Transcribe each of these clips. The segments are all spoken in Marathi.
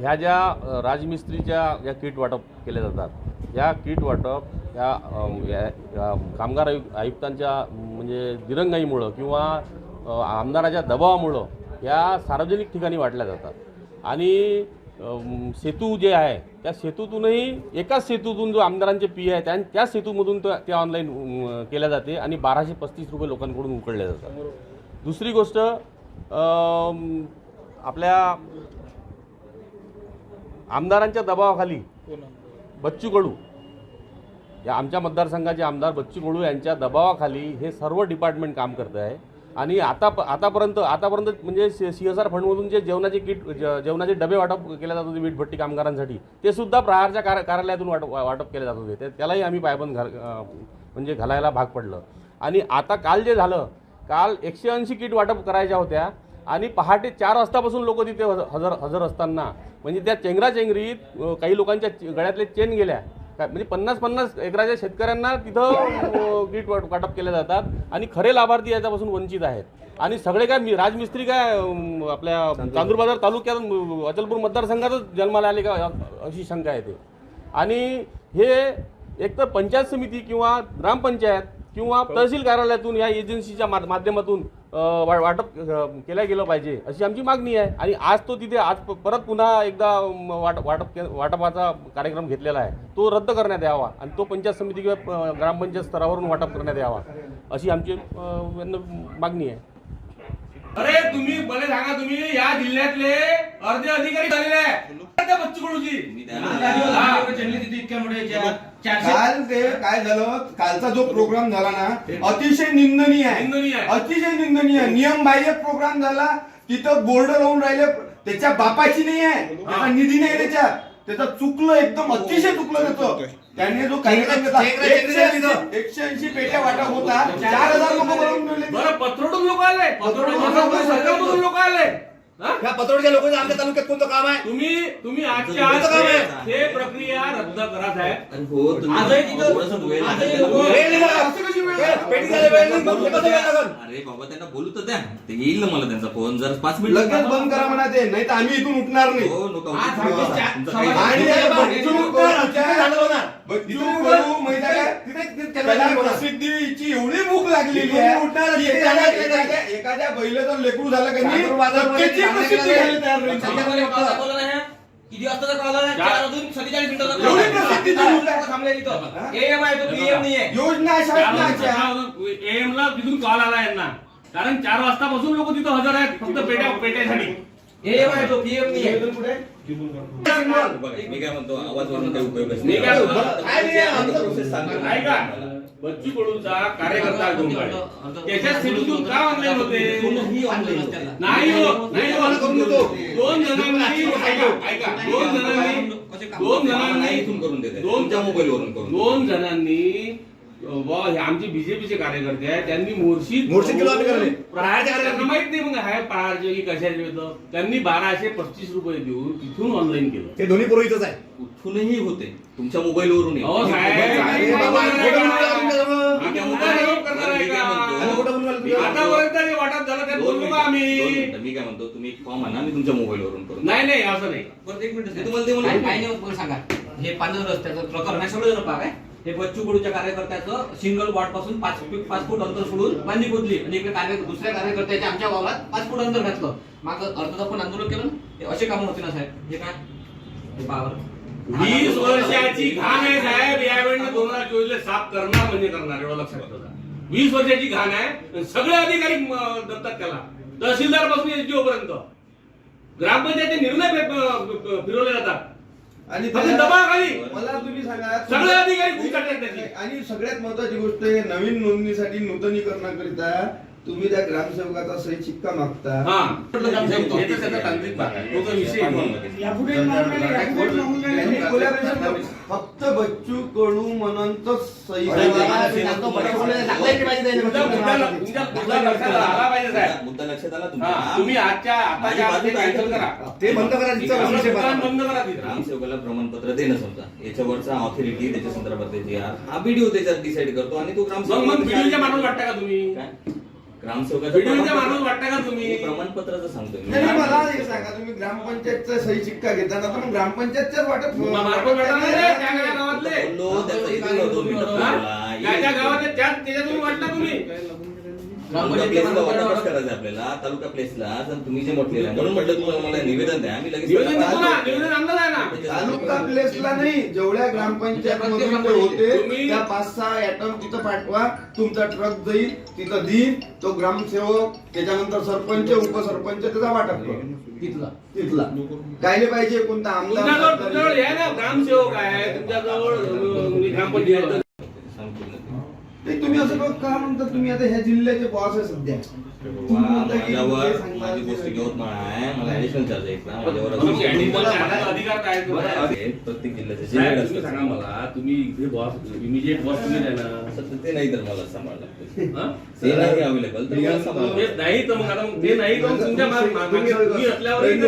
ह्या ज्या राजमिस्त्रीच्या या किट वाटप केल्या जातात या किट वाटप या या कामगार आयु आयुक्तांच्या म्हणजे दिरंगाईमुळं किंवा आमदाराच्या दबावामुळं या सार्वजनिक ठिकाणी वाटल्या जातात. आणि सेतू जे आहे त्या सेतूतूनही एकाच सेतूतून जो आमदारांचे पी आहे त्या त्याच सेतूमधून त्या- ते ऑनलाईन केल्या जाते आणि बाराशे पस्तीस रुपये लोकांकडून उकळले जातात. दुसरी गोष्ट आपल्या आमदारांच्या दबावाखाली बच्चू कडू या आमच्या मतदारसंघाचे आमदार बच्चू कडू यांच्या दबावाखाली हे सर्व डिपार्टमेंट काम करत आहे. आणि आता आतापर्यंत आतापर्यंत म्हणजे सी एस आर फंडमधून जे जेवणाचे किट जेवणाचे डबे वाटप केले जात होते वीटभट्टी कामगारांसाठी ते सुद्धा प्रहारच्या कार्य कार्यालयातून वाटप वाटप केले जात होते. ते- त्यालाही आम्ही पायबंद घाल म्हणजे घालायला भाग पडलं. आणि आता काल जे झालं काल एकशे ऐंशी किट वाटप करायच्या होत्या. आणि पहाटे चार वाजतापासून लोक तिथे हजर हजर हजर असताना म्हणजे त्या चेंगराचेंगरीत काही लोकांच्या गळ्यातले चेन गेल्या. काय म्हणजे पन्नास पन्नास एकराच्या शेतकऱ्यांना तिथं किट वाट वाटप केले जातात आणि खरे लाभार्थी याच्यापासून वंचित आहेत. आणि सगळे काय मी राजमिस्त्री काय आपल्या चांदूर बाजार तालुक्यात अचलपूर मतदारसंघातच जन्माला आले का अशी शंका येते आणि हे एकतर पंचायत समिती किंवा ग्रामपंचायत किंवा तहसील कार्यालयातून या एजन्सीच्या माध्यमातून वाटप अ, केल्या गेलं पाहिजे अशी आमची मागणी आहे. आणि आज तो तिथे आज परत पुन्हा एकदा वाट वाटप के- वाटपाचा कार्यक्रम घेतलेला आहे. तो रद्द करण्यात यावा आणि तो पंचायत समिती किंवा ग्रामपंचायत स्तरावरून वाटप करण्यात यावा अशी आमची मागणी आहे. अरे तुम्ही मला सांगा तुम्ही या जिल्ह्यातले अर्धे अधिकारी झालेले आहे. बच्चू कडूची हा. काल ते काय झालं? कालचा जो प्रोग्राम झाला ना अतिशय निंदनीय निंदनीय आहे. आहे. अतिशय निंदनीय नियम बाह्य प्रोग्राम झाला तिथं बोर्ड लावून राहिले त्याच्या बापाची नाही आहे. त्याचा निधी नाही त्याच्यात. त्याचं चुकलं एकदम अतिशय चुकलं त्याचं. त्याने जो कार्यक्रम घेतला एकशे ऐंशी- पेट्या वाटप होता. चार हजार लोक ठेवले. बरं पत्रोडून लोक आले. पत्रोडून सरकारमधून लोक आले. हा? या पतोडच्या लोकांचं आमच्या तालुक्यात कोणतं काम आहे तुम्ही तुम्ही आजच्या आज काम आहे. हे- हे प्रक्रिया रद्द करा साहेब हो तुम्ही आजही तिथं- थोडंसं वेळ आजही लागेल. लोकं- वेळ नाही लागत. असं कशी वेळ वेळ- लागत? पेटी झाली वेळ नाही, मग कसं वेळ लागत? अरे बाबा त्यांना बोलू तर द्या ते येईल ना मला त्यांचा फोन जर पाच मिनिट लगेच बंद करा म्हणा ते नाही तर आम्ही इथून उठणार नाही हो नको आज तुमचं आणि हे बघ, झालं होणार. बच्चू तिथे कडू माहिती आहे का? तिथे- तिथे त्याला त्याला नाही होणार. प्रसिद्धीची एवढी भूक लागलेली इथून आहे उठणार की तिथे एखाद्या जाणार एखाद्या बैलाचं लेकरू झालं का नाही बाजारमध्ये किती कॉल आला चार- चार वाजून सत्तेचाळीस मिनिटाचा call एवढी आला. प्रसिद्धीची भूक आहे. लोकं थांबले तिथं एएम आहे तो पीएम नाही आहे योजना शासनाच्या एएम ला तिथून कॉल आला यांना. कारण चार वाजतापासून लोक तिथं हजर आहेत फक्त पेट्या पेट्यासाठी. एएम आहे तो पीएम नाही आहे बघा, मी काय म्हणतो आवाज वरून काही उपयोग मी काय म्हणतो? काय नाही आमचं प्रोसेस सांगतो ऐका. बच्चू कडूचा कार्यकर्ता त्याच्या सेतूतून का ऑनलाईन होते? नाही हो नाही हो. दोन जणांनी ऐका दोन जणांनी दोन जणांनी इथून करून देते. दोन तुमच्या मोबाईल वरून करून दोन जणांनी वा हे आमचे बीजेपीचे कार्यकर्ते आहेत. त्यांनी मोर्शी मोर्शी केलं आम्ही कार्यकर्ते? माहीत नाही मग हाय प्रहारचे की कशाचे होतं. त्यांनी बाराशे पस्तीस रुपये देऊन तिथून ऑनलाईन केलं. ते दोन्ही पुरोहितच आहे. कुठूनही होते. तुमच्या मोबाईल वरून अहो साहेब अरे बाबा, खोटं म्हणून राहिला तुमच्याजवळ. आम्ही उभा राहून करणार आहे मी काय का? म्हणतो? आणि खोटं म्हणून राहिला तुमच्याजवळ. आतापर्यंत जे वाटप झालं दोन बोललो का आम्ही. मी काय म्हणतो तुम्ही फॉर्म आणा मी तुमच्या मोबाईल वरून करून नाही नाही असं नाही. बरं, एक मिनिट ते तुम्हाला ते. काय- काय नाही सांगा. हे पांढर रस्त्याचं प्रकरण आहे सगळं जण पाक आहे हे बच्चू कडूच्या कार्यकर्त्याचं सिंगल वॉर्डपासून पाच फूट पाच फूट अंतर सोडून बांधी खोदली आणि इकडे कार्य दुसऱ्या कार्यकर्त्याच्या आमच्या वावरात पाच फूट अंतर घातलं. माग अर्ध पण आंदोलन केलं हे असे काम होते ना साहेब. हे काय? हे पावर वीस वर्षाची घाण आहे साहेब. यावेळी दोन हजार चोवीस ला साफ करणार म्हणजे करणार एवढं लक्षात ठेवा. वीस वर्षाची घाण आहे. आणि सगळे अधिकारी दत्तात त्याला. तहसीलदारपासून एसडीओ पर्यंत. ग्रामपंचायतचे निर्णय फिरवले जातात. आणि त्याला- दबावाखाली मला तुम्ही सांगा सगळे आणि सगळ्यात महत्वाची गोष्ट आहे नवीन नोंदणीसाठी नूतनीकरणाकरिता तुम्ही त्या ग्रामसेवकाचा सही शिक्का मागता. हा. हे तर त्याचा तांत्रिक भाग आहे. तो तर विषय आहे. त्यांनी कोलॅबरेशन फक्त बच्चू कडू म्हणून सही मुद्दा- लक्षात आला. पाहिजे साहेब. मुद्दा लक्षात आला तुमच्या तुम्ही आजच्या ते बंद करा ग्रामसेवकाला प्रमाणपत्र देणं समजा. याच्यावरचा ऑथॉरिटी त्याच्या संदर्भात जी आर हा बीडीओ त्याच्यात डिसाईड करतो आणि तो ग्रामसेवक माणूस वाटता का तुम्ही? काय? ग्रामसेवकाचं माणूस वाटता का तुम्ही मी प्रमाणपत्राचं मी. नाही नाही, मला हे सांगा तुम्ही ग्रामपंचायतचा सही शिक्का घेताना तर मग ग्रामपंचायतच्याच वाटत मार्फत वाटणार नाही रे, त्या गावातले बोललो, त्याचा इथे नव्हतो मी टप्पा? बोलला. त्या गावातले त्यात त्याच्या तुम्ही वाटला तुम्ही तालुका प्लेसला वाटपच करायचं आपल्याला तालुका प्लेसला तर तुम्ही जे म्हटलेलं आहे म्हणून म्हटलं तुम्हाला मला निवेदन द्या. मी लगेच निवेदन त्याला देतो ना पाहतो. निवेदन आणलं आहे ना. तालुका प्लेसला नाही जेवढ्या ग्रामपंचायत मधून ते होते तुम्ही- त्या पाच सहा ऍटम तिथं पाठवा तुमचा ट्रक जाईल तिथं देईल तो ग्रामसेवक त्याच्यानंतर सरपंच उपसरपंच त्याचा वाटप करू. तिथला. तिथला. कायले पाहिजे कोणता आमदार तुमच्याजवळ ना ग्रामसेवक आहे तुमच्याजवळ अं, ग्रामपंचायत तुम्ही असं बघ का म्हणता तुम्ही आता ह्या जिल्ह्याचे बॉस आहे सध्या माझ्यावर माझी गोष्ट यवतमाळ आहे मला ऍडिशनल चार्ज आहे का माझ्यावर अधिकार काय प्रत्येक जिल्ह्याचे जे साहेब, हेड तुम्ही असतात. सांगा मला तुम्ही इथे बॉस इमिजिएट बॉस तुम्ही आहे ना ते नाही तर मला सांभाळलं ते नाही अवेलेबल ते. नाही तर मग आता ते नाही तर तुमच्या तुम्ही असल्यावरही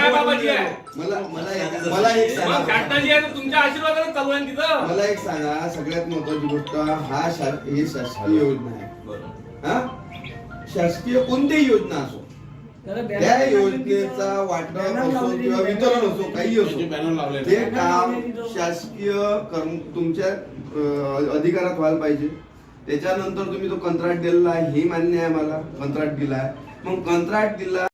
मला- आहे एक मला एक मग सांगा शासनाची आहे तर तुमच्या आशीर्वादाने चालू आहे ना तिथं? मला एक सांगा सगळ्यात महत्वाची गोष्ट हा शा- ही शासकीय योजना आहे. हा? शासकीय कोणतीही योजना असो. त्या योजनेचा वाटप असो किंवा वितरण असो काही असो. ते काम शासकीय कर्म तुमच्या अं, अधिकारात व्हायला पाहिजे. त्याच्यानंतर तुम्ही तो कंत्राट दिलेला आहे हे मान्य आहे मला. कंत्राट दिला आहे मग कंत्राट दिला